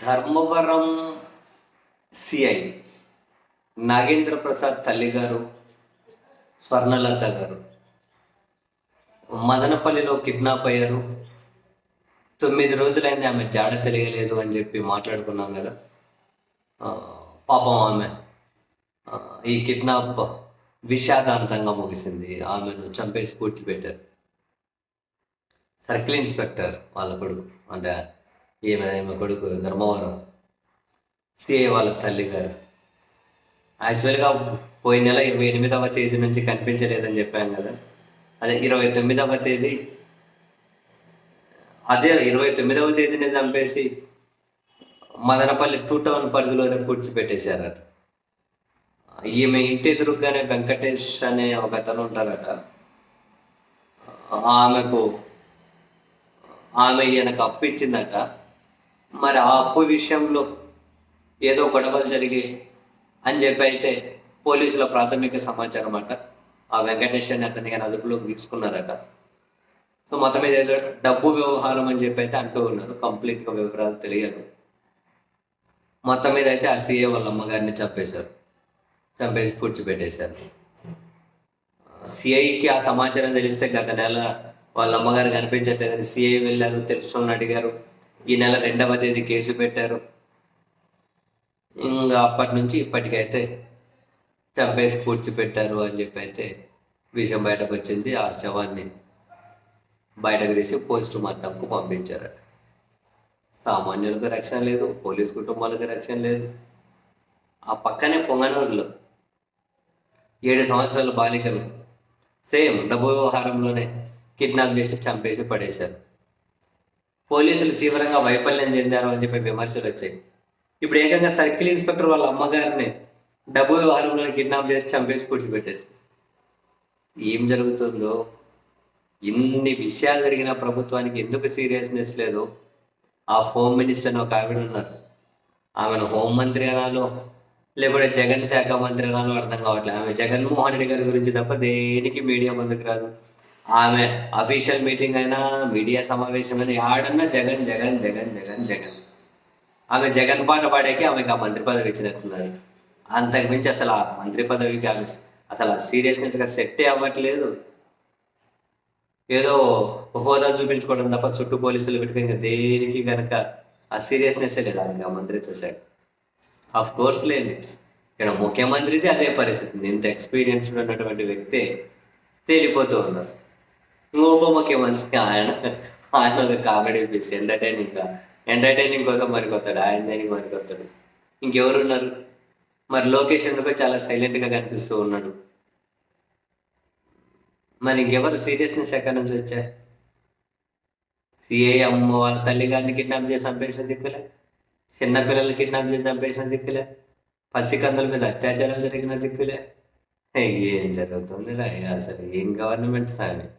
Dharmavaram CI Nagendra Prasad తల్లి గారు స్వర్ణలత గారు. మదనపల్లిలో కిడ్నాప్ అయ్యారు. తొమ్మిది రోజులైంది ఆమె జాడ తెలియలేదు అని చెప్పి మాట్లాడుకున్నాం కదా. పాపం ఆమె. ఈ కిడ్నాప్ విషాదాంతంగా ముగిసింది. ఆమెను చంపేసి పూడ్చిపెట్టారు. సర్కిల్ ఇన్స్పెక్టర్ వాళ్ళ కొడుకు అంటే ఈమె ఈమె కొడుకు ధర్మవరం సిఐ వాళ్ళ తల్లి గారు. యాక్చువల్గా పోయిన నెల ఇరవై ఎనిమిదవ తేదీ నుంచి కనిపించలేదని చెప్పాను కదా. అదే ఇరవై తొమ్మిదవ తేదీ అదే ఇరవై తొమ్మిదవ తేదీని చంపేసి మదనపల్లి టూ టౌన్ పరిధిలోనే పూడ్చిపెట్టేశారట ఈమె ఇంటి ఎదురుగానే వెంకటేష్ అనే ఒక అతను ఉంటారట. ఆమెకు ఆమె ఈయనకు అప్పు ఇచ్చిందట. మరి ఆ అప్పు విషయంలో ఏదో గొడవలు జరిగి అని చెప్పి అయితే పోలీసుల ప్రాథమిక సమాచారం అట. ఆ వెంకటేష్ అని అతన్ని కానీ అదుపులోకి తీసుకున్నారట. సో మొత్తం మీద ఏదో డబ్బు వ్యవహారం అని చెప్పి అయితే అంటూ ఉన్నారు. కంప్లీట్గా వివరాలు తెలియదు. మొత్తం మీద అయితే ఆ సీఏ వాళ్ళ అమ్మగారిని చంపేశారు. చంపేసి పూడ్చిపెట్టేశారు సిఐకి ఆ సమాచారం తెలిస్తే గత నెల వాళ్ళ అమ్మగారు కనిపించట్లేదని సిఐ వెళ్ళారు తెలుసుకొని అడిగారు. ఈ నెల రెండవ తేదీ కేసు పెట్టారు. ఇంకా అప్పటి నుంచి ఇప్పటికైతే చంపేసి కూర్చిపెట్టారు అని చెప్పి అయితే విషయం బయటకు వచ్చింది. ఆ శవాన్ని బయటకు తీసి పోస్ట్ మార్టంకు పంపించారట. సామాన్యులకు రక్షణ లేదు పోలీస్ కుటుంబాలకు రక్షణ లేదు. ఆ పక్కనే పొంగనూరులో ఏడు సంవత్సరాల బాలికలు సేమ్ డబ్బు వ్యవహారంలోనే కిడ్నాప్ చేసి చంపేసి పడేశారు. పోలీసులు తీవ్రంగా వైఫల్యం చెందారు అని చెప్పి విమర్శలు వచ్చాయి. ఇప్పుడు ఏకంగా సర్కిల్ ఇన్స్పెక్టర్ వాళ్ళ అమ్మగారిని డబ్బు వ్యవహారంలో కిడ్నాప్ చేసి చంపేసి కూర్చోబెట్టేసి. ఏం జరుగుతుందో? ఇన్ని విషయాలు జరిగిన ప్రభుత్వానికి ఎందుకు సీరియస్నెస్ లేదు? ఆ హోమ్ మినిస్టర్ అని ఒక ఆవిడ ఉన్నారు. ఆమెను హోంమంత్రి అనాలో లేకపోతే జగన్ శాఖ మంత్రి అనాలో అర్థం కావట్లేదు. ఆమె జగన్మోహన్ రెడ్డి గారి గురించి తప్ప దేనికి మీడియా ముందుకు రాదు? ఆమె అఫీషియల్ మీటింగ్ అయినా మీడియా సమావేశం అయినా ఆడన్నా జగన్ జగన్ జగన్ జగన్ జగన్. ఆమె జగన్ పాట పాడాకి ఆమెకి ఆ మంత్రి పదవి ఇచ్చినట్టున్నారు అంతకు మించి అసలు ఆ మంత్రి పదవికి ఆమె అసలు ఆ సీరియస్నెస్గా సెట్టే అవ్వట్లేదు. ఏదో హోదా చూపించుకోవడం తప్ప చుట్టూ పోలీసులు పెట్టుకుని ఇంకా దేనికి కనుక ఆ సీరియస్నెస్ లేదు ఆమె ఆ మంత్రి చూశాడు ఆఫ్ కోర్స్ లేదు ఇక్కడ ముఖ్యమంత్రిది అదే పరిస్థితి. ఇంత ఎక్స్పీరియన్స్ ఉన్నటువంటి వ్యక్తే తేలిపోతూ ఉన్నారు. ఇంకో ఉప ఆయన. ఆయన ఒక కామెడీ పీస్ ఎంటర్టైనింగ్ ఎంటర్టైనింగ్ కోసం మరికొస్తాడు ఆయన దానికి మరికొస్తాడు ఇంకెవరు ఉన్నారు మరి లోకేష్ ఎందుకో చాలా సైలెంట్గా కనిపిస్తూ ఉన్నాడు. మరి ఇంకెవరు సీరియస్నెస్ ఎక్కడి నుంచి వచ్చా సిఐ అమ్మ వాళ్ళ తల్లి గారిని కిడ్నాప్ చేసి చంపేసిన దిక్కులే. చిన్నపిల్లలు కిడ్నాప్ చేసి చంపేసిన దిక్కులే. పసికందుల మీద అత్యాచారాలు జరిగిన దిక్కులే. ఏం జరుగుతుంది అసలు ఏం గవర్నమెంట్ సార్